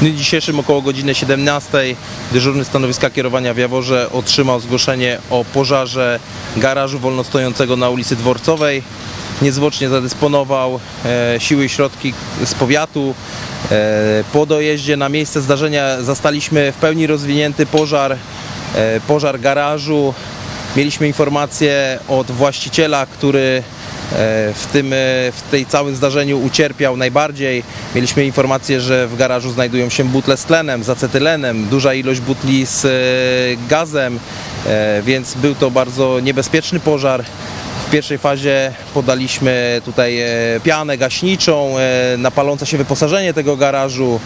dniu dzisiejszym około godziny 17 dyżurny stanowiska kierowania w Jaworze otrzymał zgłoszenie o pożarze garażu wolnostojącego na ulicy Dworcowej. Niezwłocznie zadysponował e, siły i środki z powiatu. E, po dojeździe na miejsce zdarzenia zastaliśmy w pełni rozwinięty pożar, e, pożar garażu. Mieliśmy informację od właściciela, który w tym e, w tej całym zdarzeniu ucierpiał najbardziej. Mieliśmy informację, że w garażu znajdują się butle z tlenem, z acetylenem, duża ilość butli z e, gazem, e, więc był to bardzo niebezpieczny pożar. W pierwszej fazie podaliśmy tutaj e, pianę gaśniczą e, na palące się wyposażenie tego garażu.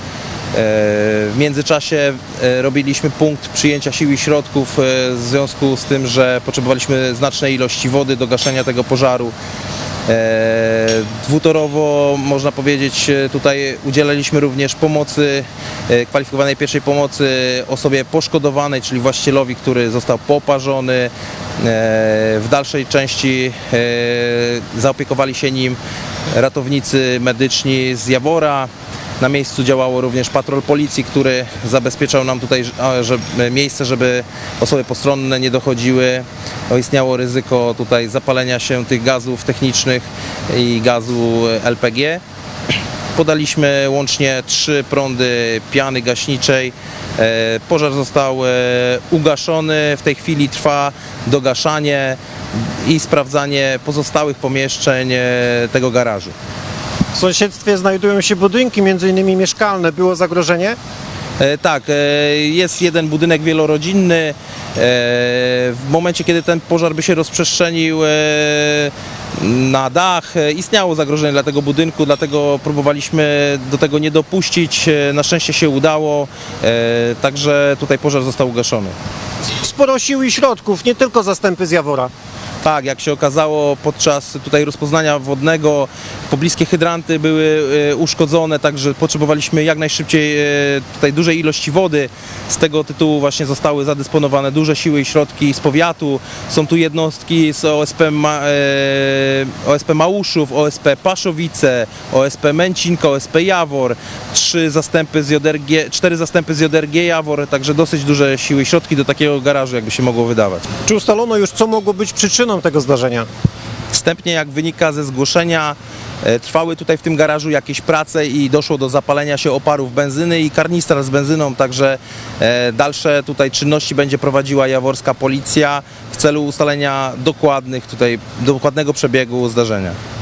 E, W międzyczasie e, robiliśmy punkt przyjęcia sił i środków e, w związku z tym, że potrzebowaliśmy znacznej ilości wody do gaszenia tego pożaru. E, Dwutorowo można powiedzieć e, tutaj udzielaliśmy również pomocy, e, kwalifikowanej pierwszej pomocy osobie poszkodowanej, czyli właścicielowi, który został poparzony. W dalszej części zaopiekowali się nim ratownicy medyczni z Jawora. Na miejscu działało również patrol policji, który zabezpieczał nam tutaj miejsce, żeby osoby postronne nie dochodziły. No, istniało ryzyko tutaj zapalenia się tych gazów technicznych i gazu LPG. Podaliśmy łącznie trzy prądy piany gaśniczej. E, Pożar został e, ugaszony. W tej chwili trwa dogaszanie i sprawdzanie pozostałych pomieszczeń e, tego garażu. W sąsiedztwie znajdują się budynki, innymi mieszkalne. Było zagrożenie? E, Tak, e, jest jeden budynek wielorodzinny. E, W momencie, kiedy ten pożar by się rozprzestrzenił na dach, istniało zagrożenie dla tego budynku, dlatego próbowaliśmy do tego nie dopuścić. Na szczęście się udało, także tutaj pożar został ugaszony. Sporo sił i środków, nie tylko zastępy z Jawora. Tak, jak się okazało podczas tutaj rozpoznania wodnego, pobliskie hydranty były e, uszkodzone, także potrzebowaliśmy jak najszybciej e, tutaj dużej ilości wody. Z tego tytułu właśnie zostały zadysponowane duże siły i środki z powiatu. Są tu jednostki z OSP, Ma, e, OSP Małuszów, OSP Paszowice, OSP Męcinka, OSP Jawor, trzy zastępy z JRG, cztery zastępy z JRG Jawor, także dosyć duże siły i środki do takiego garażu, jakby się mogło wydawać. Czy ustalono już, co mogło być przyczyną tego zdarzenia? Wstępnie, jak wynika ze zgłoszenia, e, trwały tutaj w tym garażu jakieś prace i doszło do zapalenia się oparów benzyny i karnistra z benzyną, także e, dalsze tutaj czynności będzie prowadziła jaworska policja w celu ustalenia dokładnych tutaj, dokładnego przebiegu zdarzenia.